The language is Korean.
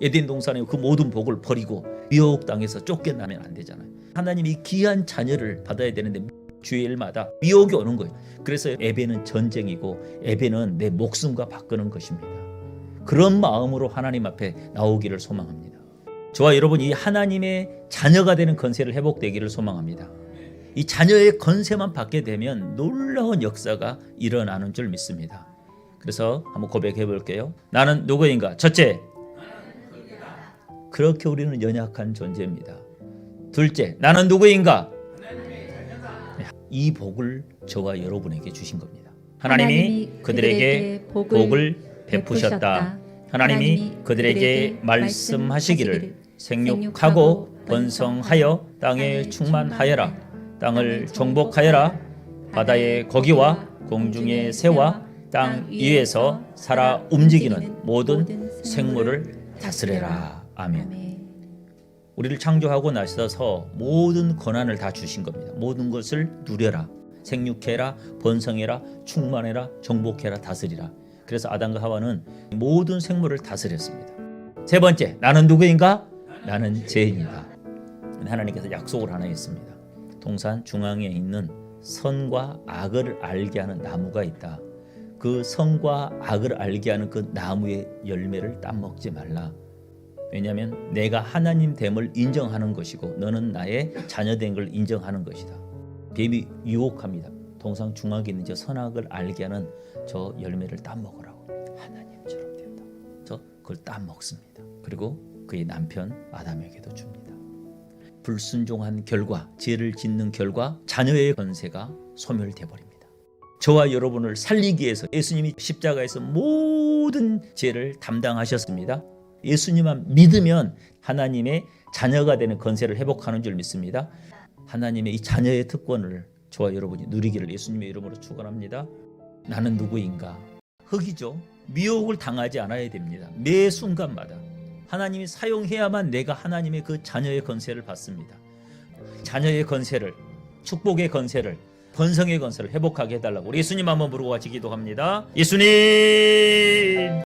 에덴 동산의 그 모든 복을 버리고 미혹당해서 쫓겨나면 안 되잖아요. 하나님이 귀한 자녀를 받아야 되는데 주일마다 미혹이 오는 거예요. 그래서 에베는 전쟁이고 에베는 내 목숨과 바꾸는 것입니다. 그런 마음으로 하나님 앞에 나오기를 소망합니다. 저와 여러분 이 하나님의 자녀가 되는 건세를 회복되기를 소망합니다. 이 자녀의 건세만 받게 되면 놀라운 역사가 일어나는 줄 믿습니다. 그래서 한번 고백해 볼게요. 나는 누구인가? 첫째, 그렇게 우리는 연약한 존재입니다. 둘째, 나는 누구인가? 이 복을 저와 여러분에게 주신 겁니다. 하나님이 그들에게 복을 베푸셨다. 하나님이 그들에게 말씀하시기를 생육하고 번성하여 땅에 충만하여라. 땅을 정복하여라. 바다의 고기와 공중의 새와 땅 위에서 살아 움직이는 모든 생물을 다스려라. 아멘. 아멘. 우리를 창조하고 나셔서 모든 권한을 다 주신 겁니다. 모든 것을 누려라. 생육해라, 번성해라, 충만해라, 정복해라, 다스리라. 그래서 아담과 하와는 모든 생물을 다스렸습니다. 세 번째, 나는 누구인가? 나는 죄인이다. 하나님께서 약속을 하나 했습니다. 동산 중앙에 있는 선과 악을 알게 하는 나무가 있다. 그 선과 악을 알게 하는 그 나무의 열매를 따먹지 말라. 왜냐하면 내가 하나님 됨을 인정하는 것이고 너는 나의 자녀된 걸 인정하는 것이다. 뱀이 유혹합니다. 동상 중앙에 있는 저 선악을 알게 하는 저 열매를 따 먹으라고 하나님처럼 된다. 저 그걸 따 먹습니다. 그리고 그의 남편 아담에게도 줍니다. 불순종한 결과, 죄를 짓는 결과 자녀의 건세가 소멸돼 버립니다. 저와 여러분을 살리기 위해서 예수님이 십자가에서 모든 죄를 담당하셨습니다. 예수님만 믿으면 하나님의 자녀가 되는 건세를 회복하는 줄 믿습니다. 하나님의 이 자녀의 특권을 저와 여러분이 누리기를 예수님의 이름으로 축원합니다. 나는 누구인가? 흙이죠. 미혹을 당하지 않아야 됩니다. 매 순간마다 하나님이 사용해야만 내가 하나님의 그 자녀의 건세를 받습니다. 자녀의 건세를 축복의 건세를 번성의 건세를 회복하게 해달라고 우리 예수님 한번 부르고 같이 기도합니다. 예수님